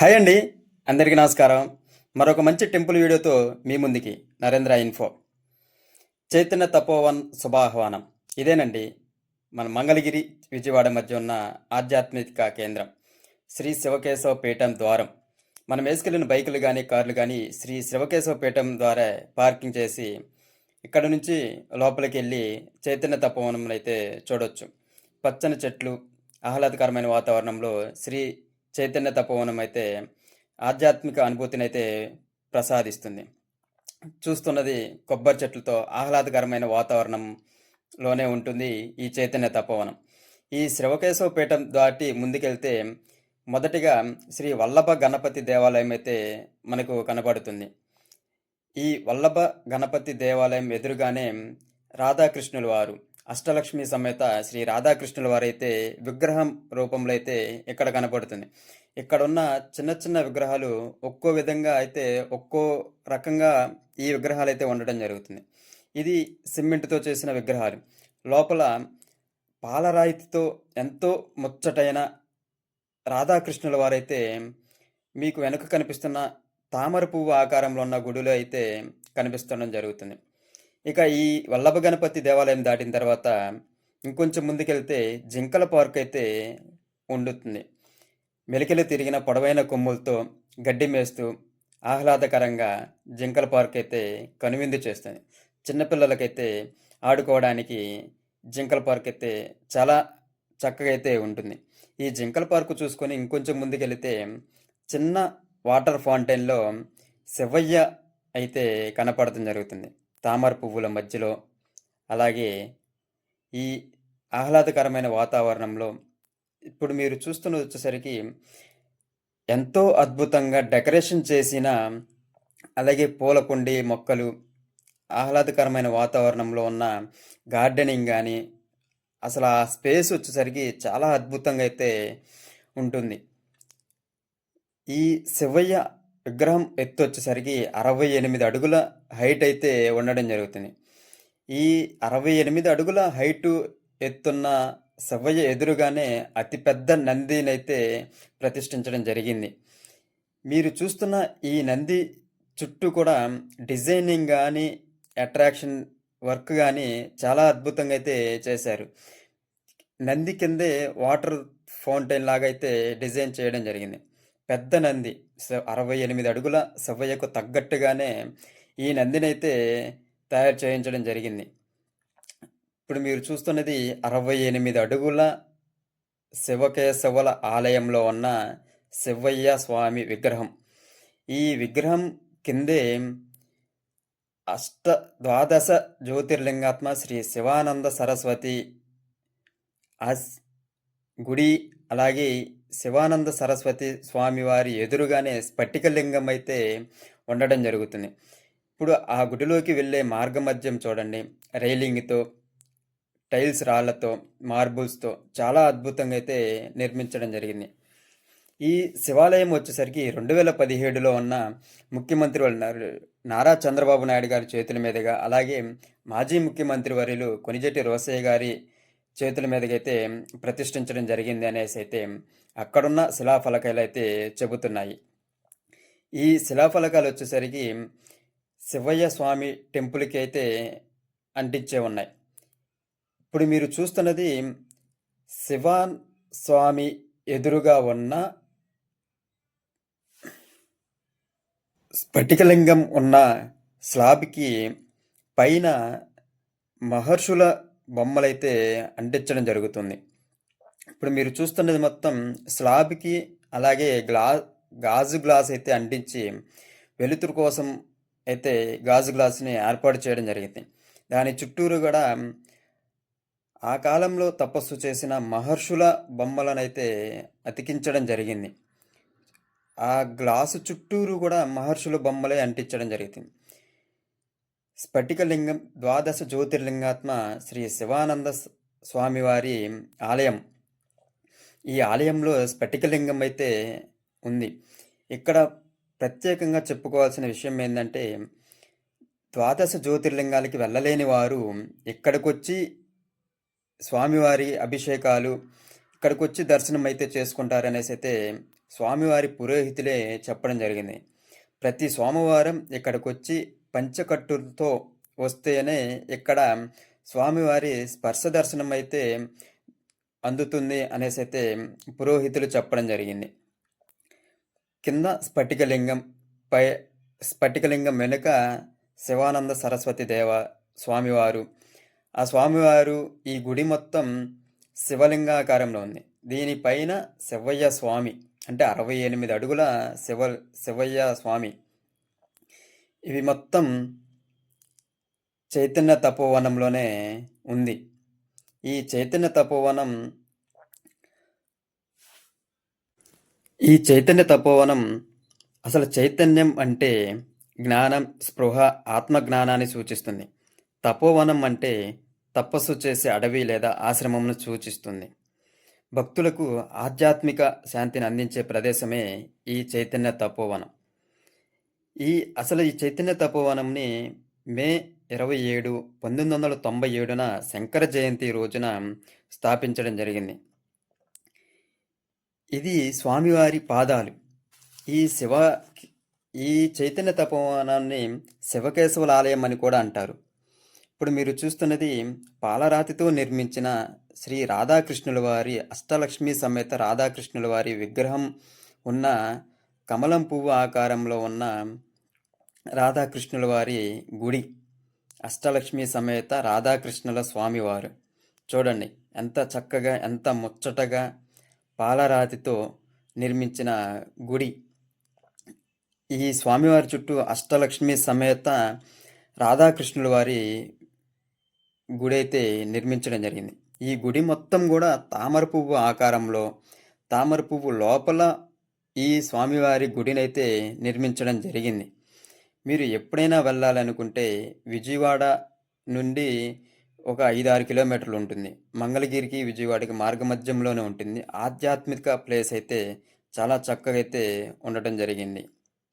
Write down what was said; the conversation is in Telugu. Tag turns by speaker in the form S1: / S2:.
S1: హాయ్ అండి. అందరికీ నమస్కారం. మరొక మంచి టెంపుల్ వీడియోతో మీ ముందుకి నరేంద్ర ఇన్ఫో. చైతన్య తపోవన్ శుభాహ్వానం. ఇదేనండి మన మంగళగిరి విజయవాడ మధ్య ఉన్న ఆధ్యాత్మిక కేంద్రం. శ్రీ శివకేశవ పీఠం ద్వారం. మనం వేసుకెళ్ళిన బైకులు కానీ కార్లు కానీ శ్రీ శివకేశవ పీఠం ద్వారా పార్కింగ్ చేసి ఇక్కడ నుంచి లోపలికి వెళ్ళి చైతన్య తపోవనం అయితే చూడొచ్చు. పచ్చని చెట్లు ఆహ్లాదకరమైన వాతావరణంలో శ్రీ చైతన్య తపోవనం అయితే ఆధ్యాత్మిక అనుభూతిని అయితే ప్రసాదిస్తుంది. చూస్తున్నది కొబ్బరి చెట్లతో ఆహ్లాదకరమైన వాతావరణంలోనే ఉంటుంది ఈ చైతన్య తపోవనం. ఈ శ్రవకేశవ పీఠం దాటి ముందుకెళ్తే మొదటిగా శ్రీ వల్లభ గణపతి దేవాలయం అయితే మనకు కనబడుతుంది. ఈ వల్లభ గణపతి దేవాలయం ఎదురుగానే రాధాకృష్ణుల వారు అష్టలక్ష్మి సమేత శ్రీ రాధాకృష్ణుల వారైతే విగ్రహం రూపంలో అయితే ఇక్కడ కనబడుతుంది ఇక్కడ ఉన్న చిన్న చిన్న విగ్రహాలు ఒక్కో విధంగా అయితే ఒక్కో రకంగా ఈ విగ్రహాలు అయితే ఉండడం జరుగుతుంది. ఇది సిమెంట్తో చేసిన విగ్రహాలు. లోపల పాలరాయితీతో ఎంతో ముచ్చటైన రాధాకృష్ణుల వారైతే మీకు వెనుక కనిపిస్తున్న తామర పువ్వు ఆకారంలో ఉన్న గుడిలో అయితే కనిపిస్తుండడం జరుగుతుంది. ఇక ఈ వల్లభ గణపతి దేవాలయం దాటిన తర్వాత ఇంకొంచెం ముందుకెళ్తే జింకల పార్క్ అయితే ఉండుతుంది. మెలికలు తిరిగిన పొడవైన కొమ్ములతో గడ్డి మేస్తూ ఆహ్లాదకరంగా జింకల పార్క్ అయితే కనువిందు చేస్తుంది. చిన్నపిల్లలకైతే ఆడుకోవడానికి జింకల పార్క్ అయితే చాలా చక్కగా అయితే ఉంటుంది. ఈ జింకల పార్కు చూసుకొని ఇంకొంచెం ముందుకెళితే చిన్న వాటర్ ఫౌంటైన్లో శివయ్య అయితే కనపడటం జరుగుతుంది. తామర పువ్వుల మధ్యలో అలాగే ఈ ఆహ్లాదకరమైన వాతావరణంలో ఇప్పుడు మీరు చూస్తున్నది వచ్చేసరికి ఎంతో అద్భుతంగా డెకరేషన్ చేసిన అలాగే పూల కొండి మొక్కలు ఆహ్లాదకరమైన వాతావరణంలో ఉన్న గార్డెనింగ్ కానీ అసలు ఆ స్పేస్ వచ్చేసరికి చాలా అద్భుతంగా అయితే ఉంటుంది. ఈ శివయ్య విగ్రహం ఎత్తు వచ్చేసరికి అరవై ఎనిమిది అడుగుల హైట్ అయితే ఉండడం జరుగుతుంది. ఈ అరవై ఎనిమిది అడుగుల హైటు ఎత్తున్న శవయ్య ఎదురుగానే అతిపెద్ద నందినైతే ప్రతిష్ఠించడం జరిగింది. మీరు చూస్తున్న ఈ నంది చుట్టూ కూడా డిజైనింగ్ కానీ అట్రాక్షన్ వర్క్ కానీ చాలా అద్భుతంగా అయితే చేశారు. నంది కిందే వాటర్ ఫౌంటైన్ లాగా అయితే డిజైన్ చేయడం జరిగింది. పెద్ద నంది. అరవై ఎనిమిది అడుగుల శివయ్యకు తగ్గట్టుగానే ఈ నందినైతే తయారు చేయించడం జరిగింది. ఇప్పుడు మీరు చూస్తున్నది అరవై ఎనిమిది అడుగుల శివకేశవుల ఆలయంలో ఉన్న శివయ్య స్వామి విగ్రహం. ఈ విగ్రహం కిందే అష్ట ద్వాదశ జ్యోతిర్లింగాత్మ శ్రీ శివానంద సరస్వతి అస్ గుడి అలాగే శివానంద సరస్వతి స్వామివారి ఎదురుగానే స్ఫటికలింగం అయితే ఉండడం జరుగుతుంది. ఇప్పుడు ఆ గుడిలోకి వెళ్ళే మార్గ మధ్యం చూడండి. రైలింగ్తో టైల్స్ రాళ్ళతో మార్బుల్స్తో చాలా అద్భుతంగా అయితే నిర్మించడం జరిగింది. ఈ శివాలయం వచ్చేసరికి రెండు వేల పదిహేడులో ఉన్న ముఖ్యమంత్రి వాళ్ళ నారా- నారా చంద్రబాబు నాయుడు గారి చేతుల మీదుగా అలాగే మాజీ ముఖ్యమంత్రి వర్యులు కొనిజెట్టి రోసయ్య గారి చేతుల మీదకైతే ప్రతిష్ఠించడం జరిగింది అనేసి అయితే అక్కడున్న శిలాఫలకాలు అయితే చెబుతున్నాయి. ఈ శిలాఫలకాలు వచ్చేసరికి శివయ్య స్వామి టెంపుల్కి అయితే అంటించే ఉన్నాయి. ఇప్పుడు మీరు చూస్తున్నది శివాన్ స్వామి ఎదురుగా ఉన్న స్ఫటికలింగం ఉన్న స్లాబ్కి పైన మహర్షుల బొమ్మలైతే అంటించడం జరుగుతుంది. ఇప్పుడు మీరు చూస్తున్నది మొత్తం స్లాబ్కి అలాగే గ్లా గాజు గ్లాస్ అయితే అంటించి వెలుతురు కోసం అయితే గాజు గ్లాస్ని ఏర్పాటు చేయడం జరిగింది. దాని చుట్టూరు కూడా ఆ కాలంలో తపస్సు చేసిన మహర్షుల బొమ్మలనైతే అతికించడం జరిగింది. ఆ గ్లాసు చుట్టూరు కూడా మహర్షుల బొమ్మలే అంటించడం జరిగింది. స్ఫటికలింగం ద్వాదశ జ్యోతిర్లింగాత్మ శ్రీ శివానంద స్వామివారి ఆలయం. ఈ ఆలయంలో స్ఫటికలింగం అయితే ఉంది. ఇక్కడ ప్రత్యేకంగా చెప్పుకోవాల్సిన విషయం ఏంటంటే ద్వాదశ జ్యోతిర్లింగాలకి వెళ్ళలేని వారు ఇక్కడికొచ్చి స్వామివారి అభిషేకాలు ఇక్కడికొచ్చి దర్శనం అయితే చేసుకుంటారనేసి అయితే స్వామివారి పురోహితులే చెప్పడం జరిగింది. ప్రతి సోమవారం ఇక్కడికొచ్చి పంచకట్టుతో వస్తేనే ఇక్కడ స్వామివారి స్పర్శ దర్శనం అయితే అందుతుంది అనేసి అయితే పురోహితులు చెప్పడం జరిగింది. కింద స్ఫటికలింగం పై స్ఫటికలింగం వెనుక శివానంద సరస్వతి దేవ స్వామివారు. ఆ స్వామివారు ఈ గుడి మొత్తం శివలింగాకారంలో ఉంది. దీనిపైన శివయ్య స్వామి అంటే అరవై ఎనిమిది అడుగుల శివ శివయ్య స్వామి ఇవి మొత్తం చైతన్య తపోవనంలోనే ఉంది. ఈ చైతన్య తపోవనం ఈ చైతన్య తపోవనం అసలు చైతన్యం అంటే జ్ఞానం స్పృహ ఆత్మజ్ఞానాన్ని సూచిస్తుంది. తపోవనం అంటే తపస్సు చేసే అడవి లేదా ఆశ్రమంను సూచిస్తుంది. భక్తులకు ఆధ్యాత్మిక శాంతిని అందించే ప్రదేశమే ఈ చైతన్య తపోవనం. ఈ అసలు ఈ చైతన్య తపోవనంని మే ఇరవై ఏడు పంతొమ్మిది వందల తొంభై ఏడున శంకర జయంతి రోజున స్థాపించడం జరిగింది. ఇది స్వామివారి పాదాలు. ఈ శివ ఈ చైతన్య తపోవనాన్ని శివకేశవుల ఆలయం అని కూడా అంటారు. ఇప్పుడు మీరు చూస్తున్నది పాలరాతితో నిర్మించిన శ్రీ రాధాకృష్ణుల వారి అష్టలక్ష్మి సమేత రాధాకృష్ణుల వారి విగ్రహం ఉన్న కమలం పువ్వు ఆకారంలో ఉన్న రాధాకృష్ణుల వారి గుడి. అష్టలక్ష్మి సమేత రాధాకృష్ణుల స్వామివారు. చూడండి ఎంత చక్కగా ఎంత ముచ్చటగా పాలరాతితో నిర్మించిన గుడి. ఈ స్వామివారి చుట్టూ అష్టలక్ష్మి సమేత రాధాకృష్ణుల వారి గుడి అయితే నిర్మించడం జరిగింది. ఈ గుడి మొత్తం కూడా తామర పువ్వు ఆకారంలో తామర పువ్వు లోపల ఈ స్వామివారి గుడినైతే నిర్మించడం జరిగింది. మీరు ఎప్పుడైనా వెళ్ళాలనుకుంటే విజయవాడ నుండి ఒక ఐదు ఆరు కిలోమీటర్లు ఉంటుంది. మంగళగిరికి విజయవాడకి మార్గమధ్యంలోనే ఉంటుంది. ఆధ్యాత్మిక ప్లేస్ అయితే చాలా చక్కగా అయితే ఉండటం జరిగింది.